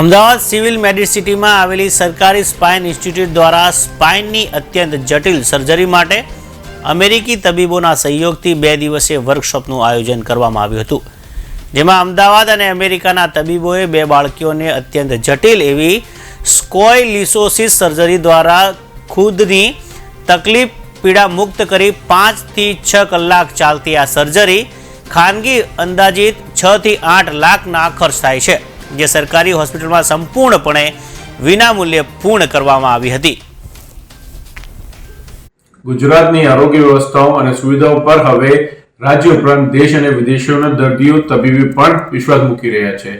Ahmedabad civil મેડિસિટીમાં આવેલી સરકારી spine institute દ્વારા સ્પાઇનની અત્યંત જટિલ સર્જરી માટે અમેરિકી તબીબોના સહયોગથી બે દિવસીય વર્કશોપનું આયોજન કરવામાં આવ્યું હતું. જેમાં અમદાવાદ અને અમેરિકાના તબીબોએ બે બાળકીઓને અત્યંત જટિલ એવી સ્કોયલિસોસિસ સર્જરી દ્વારા ખુદની તકલીફ પીડા મુક્ત કરી પાંચથી છ કલાક ચાલતી આ સર્જરી ખાનગી અંદાજિત છથી આઠ લાખના ખર્ચ થાય છે. જે સરકારી હોસ્પિટલમાં સંપૂર્ણપણે વિનામૂલ્યે પૂર્ણ કરવામાં આવી હતી. ગુજરાતની આરોગ્ય વ્યવસ્થાઓ અને સુવિધાઓ પર હવે રાજ્ય ઉપરાંત દેશ અને વિદેશોના દર્દીઓ તબીબી પણ વિશ્વાસ મૂકી રહ્યા છે.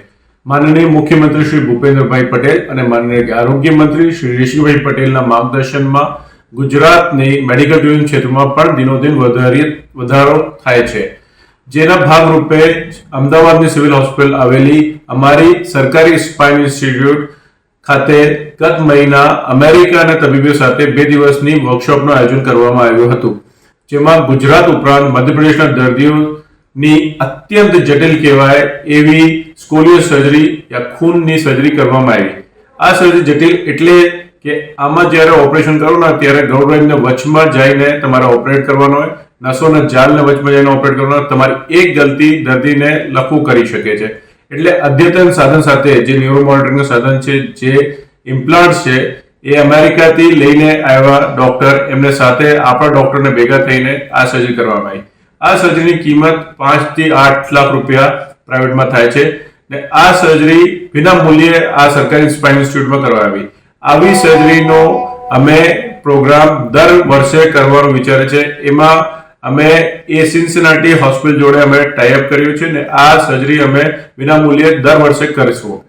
માનનીય મુખ્યમંત્રી શ્રી ભૂપેન્દ્રભાઈ પટેલ અને માનનીય આરોગ્ય મંત્રી શ્રી ઋષિભાઈ પટેલના માર્ગદર્શનમાં ગુજરાતની મેડિકલ ટુરિઝમ ક્ષેત્રમાં પણ દિનોદિન વધારે વધારો થાય છે. જેના ભાગરૂપે અમદાવાદની સિવિલ હોસ્પિટલ આવેલી અમારી સરકારી સ્પાઇન ઇન્સ્ટિટ્યૂટ ખાતે ગત મહિના અમેરિકાના તબીબો સાથે બે દિવસની વર્કશોપનું આયોજન કરવામાં આવ્યું હતું, જેમાં ગુજરાત ઉપરાંત મધ્યપ્રદેશના દર્દીઓની અત્યંત જટિલ કહેવાય એવી સ્કોલિયો સર્જરી યા ખૂનની સર્જરી કરવામાં આવી. આ સર્જરી જટિલ એટલે કે આમાં જ્યારે ઓપરેશન કરો ને ત્યારે ગૌરવને વચમાં જઈને તમારે ઓપરેટ કરવાનો હોય નસોના જાલને વચમાં જઈને ઓપરેટ કરવાનો તમારી એક ગલતી દર્દીને લખવું કરી શકે છે. એટલે અદ્યતન સાધન સાથે જે ન્યુરો મોનિટરિંગનું સાધન છે, જે ઇમ્પ્લાન્ટ છે, એ અમેરિકાથી લઈને આવ્યા ડોક્ટર એમને સાથે આપણા ડોક્ટરને ભેગા થઈને આ સર્જરી કરવામાં આવી. આ સર્જરીની કિંમત પાંચથી આઠ લાખ રૂપિયા પ્રાઇવેટમાં થાય છે ને આ સર્જરી વિના મૂલ્યે આ સરકારી સ્પાઇન ઇન્સ્ટિટ્યૂટમાં કરવા આવી. આવી સર્જરીનો અમે પ્રોગ્રામ દર વર્ષે કરવાનો વિચારે છે. એમાં અમે એ સિન્સિનાટી હોસ્પિટલ જોડે અમે ટાઈઅપ કર્યું છે ને આ સર્જરી અમે વિના મૂલ્યે દર વર્ષે કરીશું.